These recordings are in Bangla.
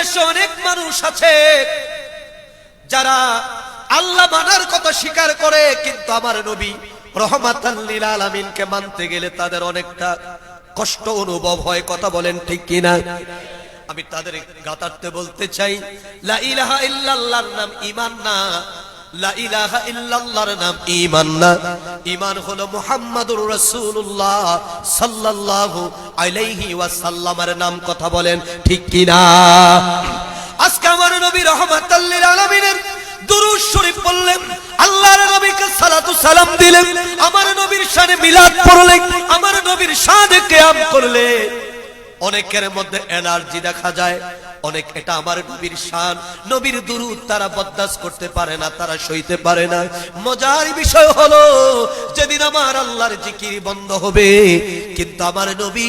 দেশে অনেক মানুষ আছে যারা আল্লাহ মানার কথা স্বীকার করে, কিন্তু আমার নবী আলমিনকে মানতে গেলে তাদের অনেকটা কষ্ট অনুভব হয়। কথা বলেন ঠিক কিনা? আমি তাদের গাতারতে বলতে চাই, লা ইলাহা ইল্লাল্লাহর নাম ইমান না। নাম না। হলো মুহাম্মাদুর আলাইহি ওয়াসাল্লামের নাম কথা বলেন, ঠিক আজকে আমার নবী রহমাতাল্লিল আলামিনের দুরূদ শরীফ পড়লেন, আল্লাহর নবীকে সালাতু সালাম দিলেন, আমার নবীর শানে মিলাদ পড়লেন, আমার নবীর শানে কিয়াম করলে অনেকের মধ্যে এনার্জি দেখা যায়, অনেক এটা আমার নবীর শান। নবীর দুরুদ তারা বরদাস্ত করতে পারে না, তারা সইতে পারে না। মজার বিষয় হলো, যেদিন আমার আল্লাহর জিকির বন্ধ হবে, কিন্তু আমার নবী,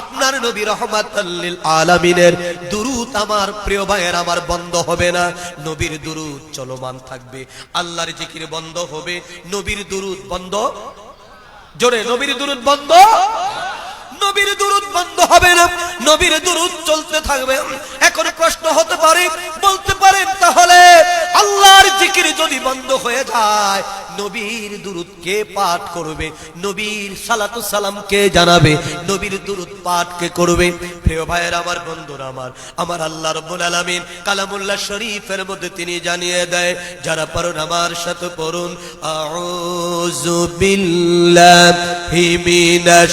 আপনার নবী রহমাতাল্লিল আলামিনের দুরুদ আমার প্রিয় ভাইয়ের আমার বন্ধ হবে না। নবীর দুরুদ চলমান থাকবে। আল্লাহর জিকির বন্ধ হবে, নবীর দুরুদ বন্ধ। জোরে, নবীর দুরুদ বন্ধ। নবীর দুরুদ বন্ধ হবে না। নবীর দুরুদ চলতে থাকবে। এখন প্রশ্ন হতে পারে, বলতে পারেন তাহলে আল্লাহর জিকির যদি বন্ধ হয়ে যায়, নবীর দুরুদ কে পাঠ করবে? নবীর সালাতু সালাম কে জানাবে? নবীর দুরুদ পাঠ কে করবে? প্রিয় ভাইয়ের, আমার বন্ধুরা, আমার আমার আল্লাহ রব্বুল আলামিন কালামুল্লাহ শরীফের মধ্যে তিনি জানিয়ে দেয়, যারা পড়ুন আমার সাথে পড়ুন, আউযু বিল্লাহি মিনাশ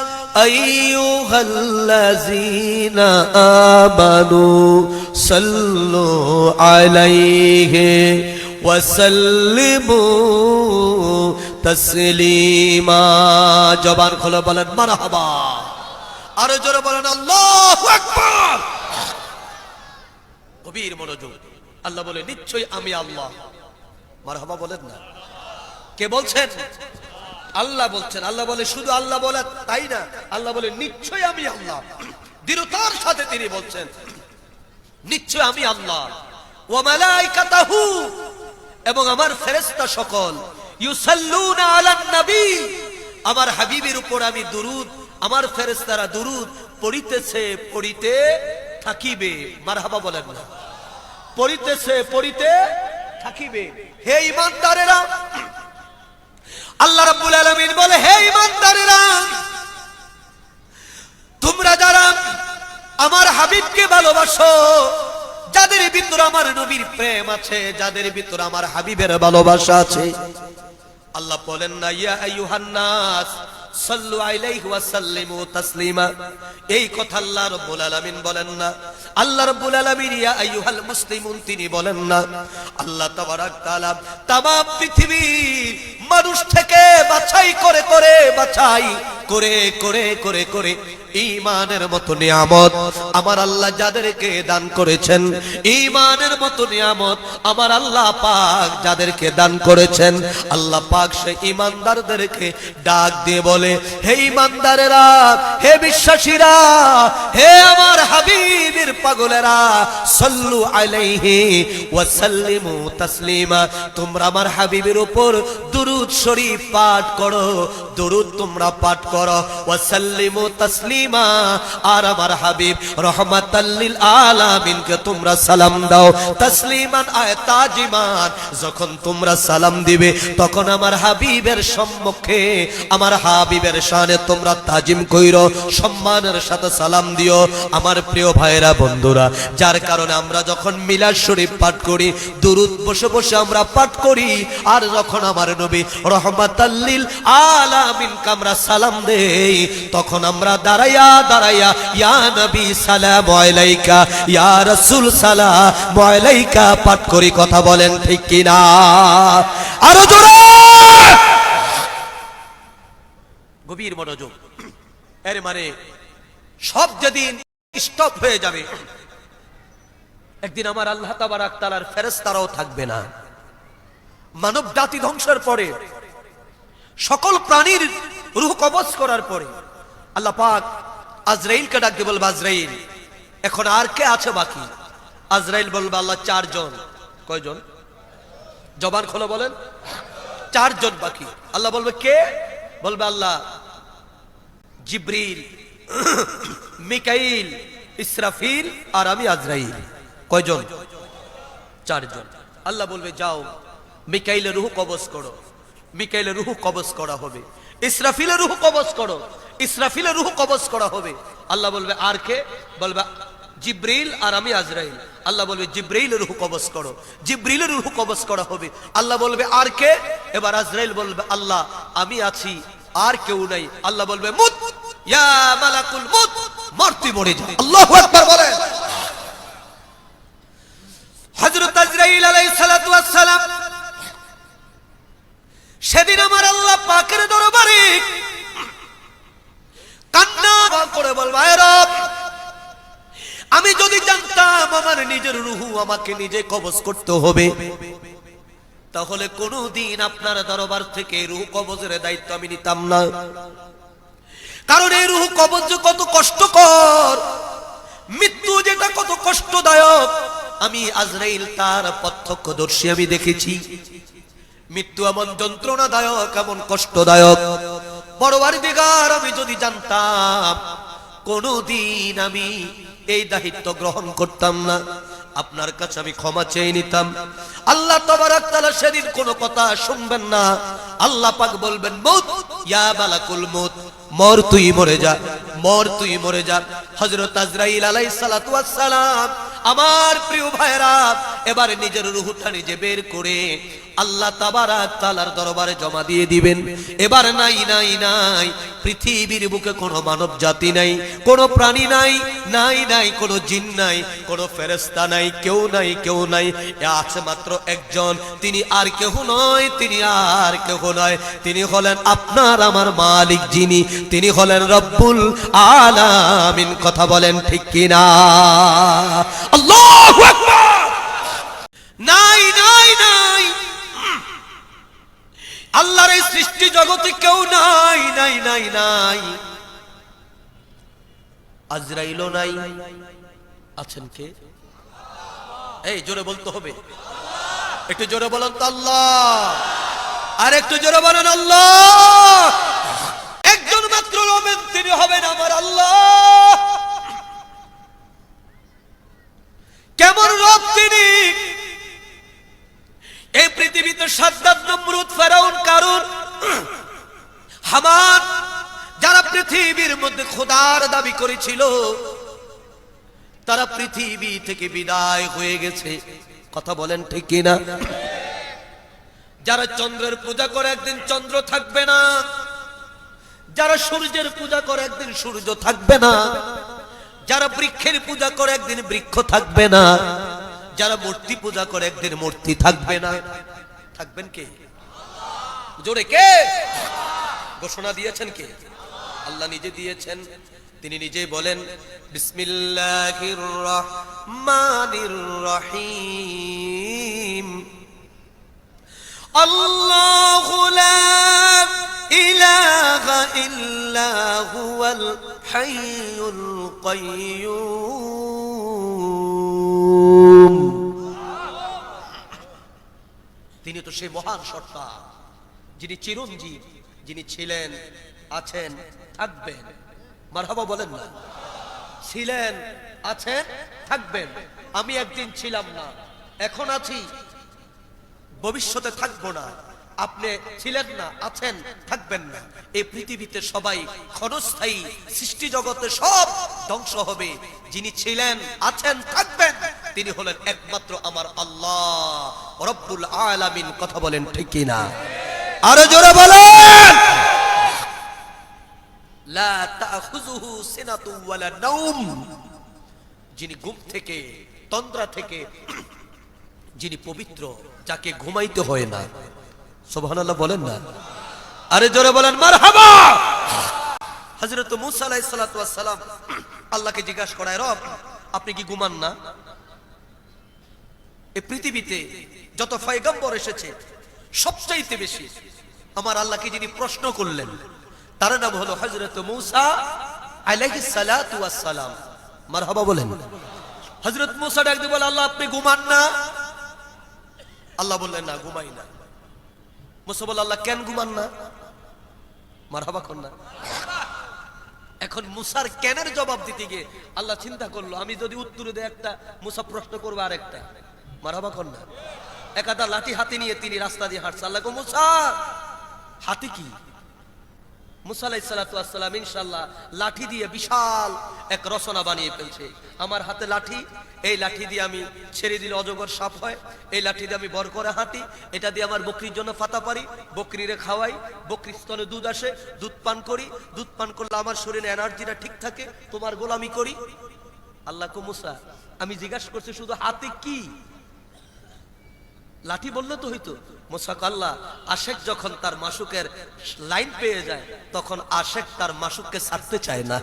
أيها الذين آمنوا صلوا عليه وسلموا تسليما জবান খুলে বলেন মারহাবা আরো জোরে বলেন আল্লাহু আকবার গভীর মনোযোগ আল্লাহ বলে নিশ্চয়ই আমি আল্লাহ মারহাবা বলেন না কে বলছেন আল্লাহ বলছেন, আল্লাহ বলে শুধু আল্লাহ বলে তাই না? আল্লাহ বলে নিশ্চয় আমি আল্লাহ। দৃঢ়তার সাথে তিনি বলছেন নিশ্চয় আমি আল্লাহ। ও মালাইকাতাহু, এবং আমার ফেরেশতা সকল, ইউসাল্লুনা আলান নবী, আমার হাবিবের উপর আমি দুরুদ, আমার ফেরেশতারা দুরুদ পড়িতেছে, পড়িতে থাকিবে। মারহাবা বলেন না। পড়িতেছে, পড়িতে থাকিবে। হে ইমানদারেরা আল্লাহ রাব্বুল আলামিন বলে, হে ইমানদারেরা তোমরা যারা আমার হাবিবকে ভালোবাসো, যাদের ভিতর আমার নবীর প্রেম আছে, যাদের ভিতর আমার হাবিবের ভালোবাসা আছে, আল্লাহ বলেন না, ইয়া আইয়ুহান নাস সাল্লু আলাইহি ওয়া সাল্লিমু তাসলিমা। এই কথা আল্লাহ রাব্বুল আলামিন বলেন না। আল্লাহ রাব্বুল আলামিন, ইয়া আইয়ুহাল মুসলিমুন, তিনি বলেন না। আল্লাহ তাবারাক তাআলা মানুষ থেকে বাছাই করে করে, বাছাই করে করে করে করে ইমানের মতো নিয়ামত আমার আল্লাহ যাদেরকে দান করেছেন ইমানের মতো নিয়ামত আমার আল্লাহ পাক যাদেরকে দান করেছেন, আল্লাহ পাক সে ইমানদারদেরকে ডাক দিয়ে বলে হে ইমানদারেরা, হে বিশ্বাসীরা, হে আমার হাবিবের পাগলেরা, সল্লু আলাইহি ওয়া সাল্লিমু তাসলিমা, তোমরা আমার হাবিবের উপর দুরুদ শরীফ পাঠ করো, দুরুদ তোমরা পাঠ করো ওয়া সাল্লিমু তাসলিমা, আর আমার হাবিব রহমাতাল্লিল আলামিনকে তোমরা সালাম দাও, তাসলিমান আয় তাজিমান, যখন তোমরা সালাম দিবে, তখন আমার হাবিবের সম্মুখে আমার হাবিবের শানে তোমরা তাজিম কইরো, সম্মানের সাথে সালাম দিও। আমার প্রিয় ভাইরা বন্ধুরা, যার কারণে আমরা যখন মিলাদ শরীফ পাঠ করি, দুরুদ বসে বসে আমরা পাঠ করি, আর যখন আমার নবী রহমাতাল্লিল আলামিন আমরা সালাম দেই, তখন আমরা দাঁড়াইয়া দাঁড়াইয়া, ইয়া নবী, সালাম আলাইকা, ইয়া রাসূল, সালাম আলাইকা পাঠ করি। কথা বলেন ঠিক কিনা? আরও জোরে! গভীর মনোযোগ। এর মানে সব যেদিন স্টপ হয়ে যাবে, একদিন আমার আল্লাহ তাবারাক তালার ফেরেস্তারাও থাকবে না। মানব জাতি ধ্বংসের পরে, সকল প্রাণীর রুহ কবজ করার পরে, আল্লাহ পাক আজরাইলকে ডাক দিয়ে বলবে, আজরাইল, এখন আর কে আছে বাকি? আজরাইল বলবে, আল্লাহ চারজন। কয়জন? জবান খোলো বলেন। চারজন বাকি। আল্লাহ বলবে, কে? বলবে, আল্লাহ জিব্রিল, মিকাইল, ইসরাফিল আর আমি আজরাইল। কয়জন? চারজন। আল্লাহ বলবে, যাও, মিকাইলের রুহ কবজ করো। মিকাইলের রুহ কবজ করা হবে। ইসরাফিলের রুহ কবজ করো। ইসরাফিলের রুহ কবজ করা হবে। আল্লাহ বলবে, আর কে? বলবে, জিব্রিল আর আমি আজরাইল। আল্লাহ বলবে, জিব্রিলের রুহ কবজ করো। জিব্রিলের রুহ কবজ করা হবে। আল্লাহ বলবে, আর কে? এবার আজরাইল বলবে, আল্লাহ, আমি আছি। আর কেউ নাই। আল্লাহ বলবে মুত ইয়া মালাকুল মুত মরতে মরে যা। আল্লাহু আকবার বলেন। হযরত আজরাইল আলাইহিস সালাতু ওয়াস সালাম সেদিন আমার আল্লাহ পাকের দরবারে কান্না করে বলবা "এ রব আমি যদি জানতাম আমার নিজের রুহু আমাকে নিজে কবজ করতে হবে তাহলে কোনদিন আপনার দরবার থেকে রুহ কবজের দায়িত্ব আমি নিতাম না। কারণ এই রুহ কবজ কত কষ্টকর, মৃত্যু যেটা কত কষ্টদায়ক, আমি আজরাইল তার প্রত্যক্ষদর্শী আমি দেখেছি। মৃত্যু এমন যন্ত্রণাদায়ক, এমন কষ্টদায়ক। বড়বার বেগার আমি যদি জানতাম, কোনদিন আমি এই দায়িত্ব গ্রহণ করতাম না। আপনার কাছে আমি ক্ষমা চেয়ে নিতাম। আল্লাহ তবারক তাআলা সেদিন কোনো কথা শুনবেন না। আল্লাহ পাক বলবেন মউত ইয়া বালাকুল মউত মর তুই মরে যা, মর তুই মরে যা। হযরত আজরাইল আলাইহিস সালাতু ওয়াস সালাম আমার প্রিয় ভাইরা এবার নিজের রুহটা নিজে বের করে আল্লাহ তাবারাক তাআলার দরবারে জমা দিয়ে দিবেন। এবার নাই নাই নাই, পৃথিবীর বুকে কোনো মানব জাতি নাই, কোনো প্রাণী নাই নাই নাই, কোনো জিন নাই, কোনো ফেরেস্তা নাই, কেউ নাই কেউ নাই। আছে মাত্র একজন, তিনি আর কেউ নয়, তিনি আর কেউ নয়। তিনি হলেন আপনার, আমার মালিক যিনি। তিনি হলেন রব্বুল আলামিন, কথা বলেন ঠিক কিনা? আল্লাহর এই সৃষ্টি জগতে কেউ নাই নাই নাই নাই। আজরাইলও নাই। আছেন কে? এই, জোরে বলতে হবে। একটু জোরে বলেন তো আল্লাহ। আর একটু জোরে বলেন আল্লাহ। একজন মাত্র রবেন তিনি হবেন আমার আল্লাহ। কেমন রব তিনি? এই পৃথিবীতে সাদ্দাত নমরুদ ফেরাউন কারুন? হামান, যারা পৃথিবীর মধ্যে খোদার দাবি করেছিল, তারা পৃথিবী থেকে বিদায় হয়ে গেছে। কথা বলেন ঠিক কিনা? যারা চন্দ্রের পূজা করে একদিন চন্দ্র থাকবে না, যারা সূর্যের পূজা করে একদিন সূর্য থাকবে না যারা বৃক্ষের পূজা করে একদিন বৃক্ষ থাকবে না, যারা মূর্তি পূজা করে একদিন মূর্তি থাকবে না। থাকবেন কে? জোরে কে? ঘোষণা দিয়েছেন কে? আল্লাহ নিজে দিয়েছেন, তিনি নিজেই বলেন, বিসমিল্লাহির রহমানির রহিম। الله لا إله إلا هو الحي القيوم তিনি তো সেই মহান সত্তা যিনি চিরঞ্জীব যিনি ছিলেন আছেন থাকবেন মারহাবা বলেন না ছিলেন আছেন থাকবেন আমি একদিন ছিলাম না এখন আছি ভবিষ্যতে থাকব না। আপনি ছিলেন না, আছেন, থাকবেন না। এই পৃথিবীতে সবাই ক্ষণস্থায়ী সৃষ্টি জগতে সব ধ্বংস হবে। যিনি ছিলেন, আছেন, থাকবেন, তিনি হলেন একমাত্র আমার আল্লাহ। রব্বুল আলামিন কথা বলেন ঠিক কিনা আরও জোরে বলেন! লা তাখুযুহু সিনাতু ওয়ালা নাওম। যিনি ঘুম থেকে, তন্দ্রা থেকে যিনি পবিত্র, যাকে ঘুমাইতে হয় না। সুবহানাল্লাহ বলেন না। আরে জোরে বলেন, মারহাবা! হযরত মুসা আলাইহিস সালাতু ওয়াস সালাম আল্লাহকে জিজ্ঞাসা করায়, রব, আপনি কি ঘুমান না? এই পৃথিবীতে যত ফয়গম্বর এসেছে, সবচাইতে বেশি আমার আল্লাহকে যিনি প্রশ্ন করলেন, তার নাম হলো হজরত মৌসা ওয়াস সালাম। মারহাবা বলেন। হজরত মৌসা ডাক দিয়ে বলে, আল্লাহ, আপনি ঘুমান না? আল্লাহ বললেন, না, ঘুমাই না। মুসা আল্লাহ কেন ঘুমান না? মারহাবা কর না। এখন মুসার কেনের জবাব দিতে গিয়ে আল্লাহ চিন্তা করল, আমি যদি উত্তরে দেয় একটা, মুসা প্রশ্ন করব আর একটা মারহাবা কর না। একাদা লাঠি হাতে নিয়ে তিনি রাস্তা দিয়ে হাঁটছে। আল্লাহ মুসা, হাতি কি? মুসা আলাই সালাতাম ইনশাল্লাহ লাঠি দিয়ে বিশাল এক রচনা বানিয়ে ফেলছে। আমার হাতে লাঠি, এই লাঠি দিয়ে আমি ছেড়ে দিলে অজগর সাপ হয়, এই লাঠি দিয়ে আমি বর করে হাঁটি, এটা দিয়ে আমার বকরির জন্য ফাতা পারি, বকরিরে খাওয়াই, বকরির স্তনে দুধ আসে, দুধ পান করি, দুধ পান করলে আমার শরীরে এনার্জিটা ঠিক থাকে, তোমার গোলামি করি। আল্লাহ কো মুসা, আমি জিজ্ঞাসা করছি, শুধু হাতে কি? লাঠি বললে তো হইতো, মোসাক আল্লাহ, আশেক যখন তার মাসুকের লাইন পেয়ে যায়, তখন আশেক তার মাসুককে ছাড়তে চায় না।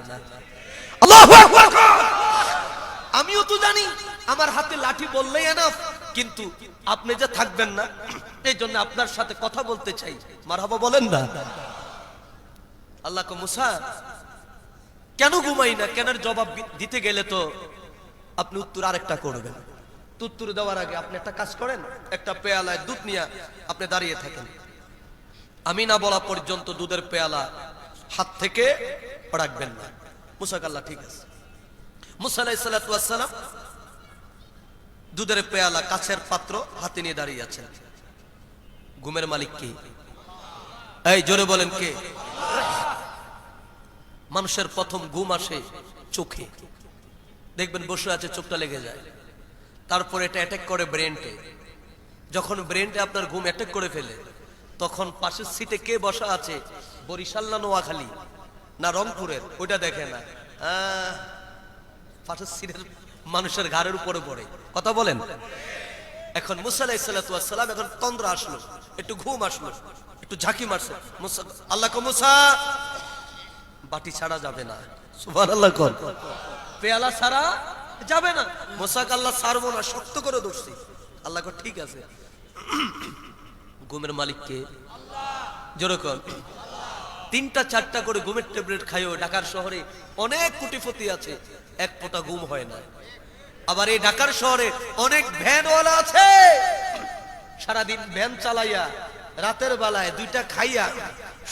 আমিও তো জানি, আমার হাতে লাঠি বললেই এনাফ কিন্তু আপনি যে থাকবেন না, এই জন্য আপনার সাথে কথা বলতে চাই। মারহাবা বলেন না। আল্লাহ মুসা, কেন ঘুমাই না? কেনার জবাব দিতে গেলে তো আপনি উত্তর আরেকটা করবেন। তো উত্তর দেওয়ার আগে আপনি একটা কাজ করেন, একটা পেয়ালায় দুধ নিয়ে আপনি দাঁড়িয়ে থাকেন। আমি না বলা পর্যন্ত দুধের পেয়ালা হাত থেকে রাখবেন না। মুসাক আল্লাহ ঠিক আছে। মুসা আলাইহিস সালাতু ওয়াস সালাম দুধের পেয়ালা কাছের পাত্র হাতে নিয়ে দাঁড়িয়ে আছেন। ঘুমের মালিক কে? এই, জোরে বলেন কে? মানুষের প্রথম ঘুম আসে চোখে। দেখবেন বসে আছে, চোখটা লেগে যায়। তারপর এটা অ্যাটাক করে ব্রেনটে যখন ব্রেনটে আপনার ঘুম অ্যাটাক করে ফেলে, তখন পাশের সিটে কে বসা আছে? বরিশাল না নোয়াখালী? না রংপুরের? ওইটা দেখে না। পাশের সিটের মানুষের ঘাড়ের উপরে পড়ে। কথা বলেন? এখন মুসা আলাইসালাম এখন তন্দ্র আসলো। একটু ঘুম আসলো। একটু ঝাঁকি মারছে। আল্লাহ মুসা, বাটি ছাড়া যাবে না। সুবহান আল্লাহ কর পেয়ালা ছাড়া যাবে না। মোসাক আল্লাহ ছাড়বো না, শক্ত করে ধরছি। আল্লাহ ঠিক আছে। ঘুমের মালিককে যেরকম তিনটা, চারটা করে গুমের ট্যাবলেট খাইও। ঢাকার শহরে অনেক কোটিপতি আছে, এক ফোঁটা ঘুম হয় না। আবার এই ঢাকার শহরে অনেক ভ্যানওয়ালা আছে। সারাদিন ভ্যান চালাইয়া, রাতের বেলায় দুইটা খাইয়া,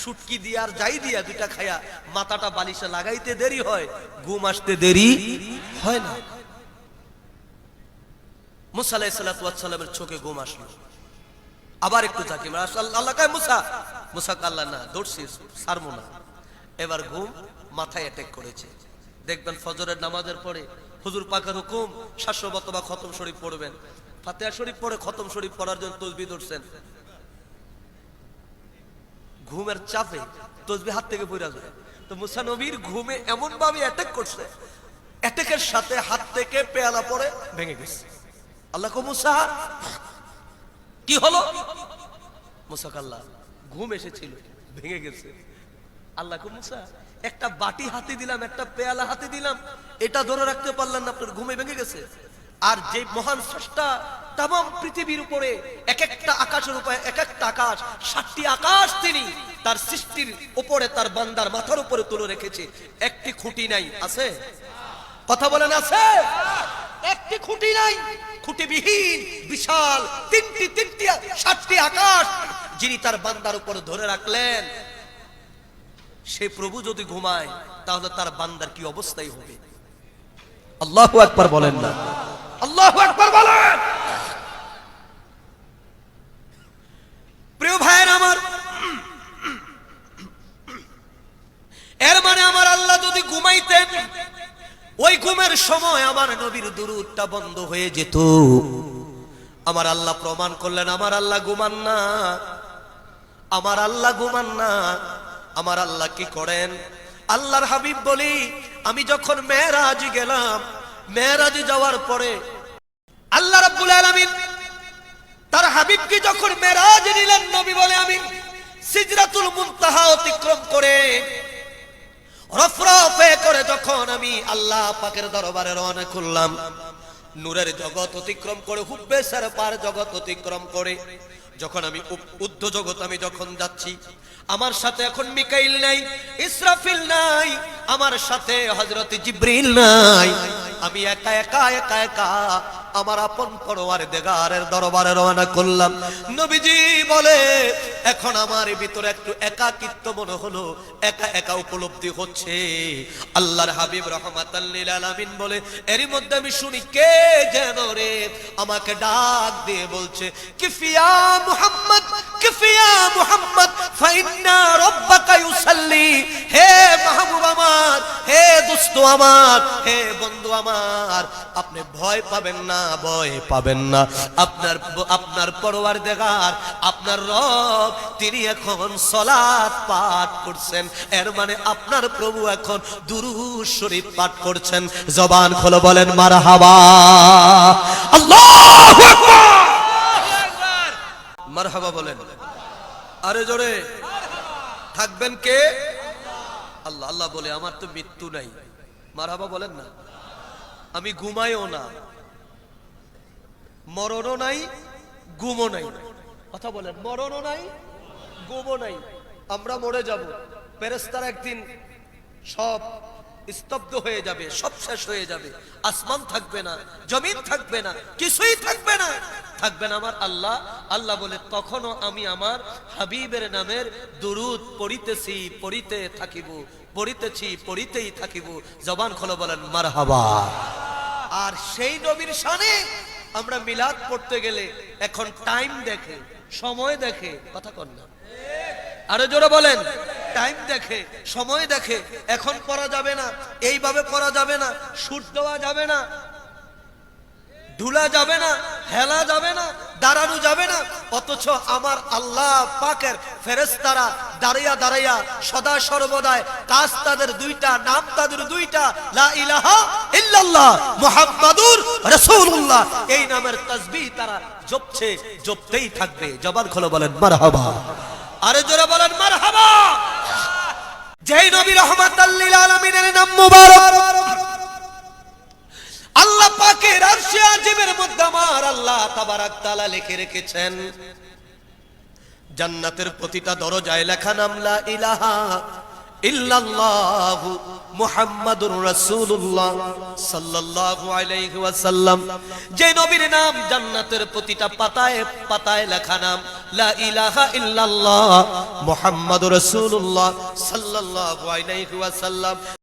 সুটকি দিয়া আর যাই দিয়া দুইটা খাইয়া, মাথাটা বালিশে লাগাইতে দেরি হয়, ঘুম আসতে দেরি হয় না। মুসা আলাইসালামের চোখে ঘুম আসলো। আবার একটু থাকি আল্লাহ কায়, মুসা? মুসা আল্লাহ, না দৌড়ছি সারমো না। এবার ঘুম মাথায় অ্যাটেক করেছে। দেখবেন ফজরের নামাজের পরে হুজুর পাকের হুকুম শাশ্বত বা খতম শরীফ পড়বেন। ফাতেহা শরীফ পড়ে খতম শরীফ পড়ার জন্য তসবি ধরছেন। ঘুমের চাপে তসবি হাত থেকে পড়ে যায় তো মুসা নবীর ঘুমে এমন ভাবে অ্যাটাক করছে অ্যাটাকের সাথে হাত থেকে পেয়ালা পড়ে ভেঙে গেছে। আল্লাহ কো মুসা, কি হলো? মুসা আল্লাহ, ঘুম এসেছিল, ভেঙে গেছে। আল্লাহ কো মুসা, একটা বাটি হাতে দিলাম, একটা পেয়ালা হাতে দিলাম, এটা ধরে রাখতে পারলেন না, আপনার ঘুমে ভেঙে গেছে। আর যে মহান স্রষ্টা তাম পৃথিবীর উপরে এক একটা আকাশের উপরে এক একটা আকাশ, সাতটি আকাশ তিনি তার সৃষ্টির উপরে তার বান্দার মাথার উপরে তুলে রেখেছে। একটি খুঁটি নাই, আছে? কথা বলেন, আছে? একটি খুঁটি নাই। খুঁটিবিহীন, বিশাল তিনটি তিনটি, সাতটি আকাশ যিনি তার বান্দার উপরে ধরে রাখলেন। সে প্রভু যদি ঘুমায়, তাহলে তার বান্দার কি অবস্থাই হবে? আল্লাহ একবার বলেন না। আল্লাহ একবার বলেন! প্রিয় ভাইয়ের আমার, এর মানে আমার আল্লাহ যদি ঘুমাইতেন ওই ঘুমের সময় আমার নবীর দুরুদটা বন্ধ হয়ে যেত। আমার আল্লাহ প্রমাণ করলেন, আমার আল্লাহ ঘুমান না। আমার আল্লাহ ঘুমান না। আমার আল্লাহ কি করেন? আল্লাহর হাবিব বলি, আমি যখন মেয়েরাজ গেলাম, মেয়েরাজ যাওয়ার পরে আল্লাহ রাব্বুল আলামিন তার হাবিবকে যখন মেরাজ নিলেন, নবী বলে আমি সিজরাতুল মুনতাহা অতিক্রম করে রফরফে করে যখন আমি আল্লাহ পাকের দরবারে রওনা করলাম, নূরের জগৎ অতিক্রম করে, হুব্বে পার জগৎ অতিক্রম করে, যখন আমি উদ্ধ জগৎ আমি যখন যাচ্ছি, আমার সাথে এখন মিকাইল নাই, ইসরাফিল নাই, আমার সাথে হজরত জিব্রিল নাই, আমি একা একা একা একা আমার আপন পরোয়ার দেগারের দরবারে রওনা করলাম। নবীজি বলে, এখন আমার ভিতরে একটু একাকিত্ব মনে হলো। একা একা উপলব্ধি হচ্ছে। আল্লাহর হাবিব রহমাতাল্লিল আলামিন বলে, এরই মধ্যে আমি শুনি, কে যেন রে আমাকে ডাক দিয়ে বলছে, কিফিয়া মুহাম্মদ কিফিয়া মুহাম্মদ, ফাইন্না রব্বাকা ইউসাল্লি, হে মাহবুব আমার, হে দোস্ত আমার, হে বন্ধু আমার, আপনি ভয় পাবেন না, ভয় পাবেন না। আপনার আপনার পরওয়ার দেগার আপনার রব, তিনি এখন সলাৎ পাঠ করছেন। এর মানে আপনার প্রভু এখন দুরূদ শরীফ পাঠ করছেন। জবান খোলো, বলেন মারহাবা। আল্লাহু আকবার! মারহাবা বলেন। আরে জোরে। থাকবেন কে? আল্লাহ আল্লাহ বলে, আমার তো মৃত্যু নাই। মারহাবা বলেন না। আমি ঘুমাইও না। মরণও নাই গুমও নাই। কথা বলেন, মরণও নাই গুমও নাই। আমরা মরে যাব। পেরেস্তার একদিন সব স্তব্ধ হয়ে যাবে, সব শেষ হয়ে যাবে। আসমান থাকবে না, জমিন থাকবে না, কিছুই থাকবে না। থাকবে না আমার আল্লাহ। আল্লাহ বলে, তখনও আমি আমার হাবিবের নামের দুরুদ পড়িতেছি, পড়িতে থাকিব। পড়িতেছি, পড়িতেই থাকিব। জবান খোলো বলেন, মারহাবা। আর সেই নবীর সানে আমরা মিলাদ পড়তে গেলে এখন টাইম দেখে, সময় দেখে, কথা কর না। আরও জোরে বলেন টাইম দেখে, সময় দেখে, এখন পড়া যাবে না, এইভাবে পড়া যাবে না সুর দেওয়া যাবে না ঢুলা যাবে না, হেলা যাবে না, দাঁড়ানো যাবে না, অথচ আমার আল্লাহ পাকের ফেরেস্তারা দাঁড়িয়া দাঁড়াইয়া সদা সর্বদায় কাজ তাদের দুইটা, নাম তাদের দুইটা, লা ইলাহা ইল্লাল্লাহ মুহাম্মাদুর রাসূলুল্লাহ। এই নামের তাসবিহ তারা জপছে, জপতেই থাকবে। জবান খোলো বলেন, মারহাবা। আরে জোরে বলেন, মারহাবা। যেই নবী রহমাতাল লিল আলামিনের নাম মুবারক। আজিমের মধ্যে আমার আল্লাহ তাআলা লিখে রেখেছেন, জান্নাতের প্রতিটা দরজায় লেখা নাম লা ইলাহা ইল্লাল্লাহু মুহাম্মাদুর রাসূলুল্লাহ সাল্লাল্লাহু আলাইহি ওয়াসাল্লাম। যে নবীর নাম জান্নাতের প্রতিটা পাতায় পাতায় লেখা নাম লা ইলাহা ইল্লাল্লাহ মুহাম্মাদুর রাসূলুল্লাহ সাল্লাল্লাহু আলাইহি ওয়াসাল্লাম।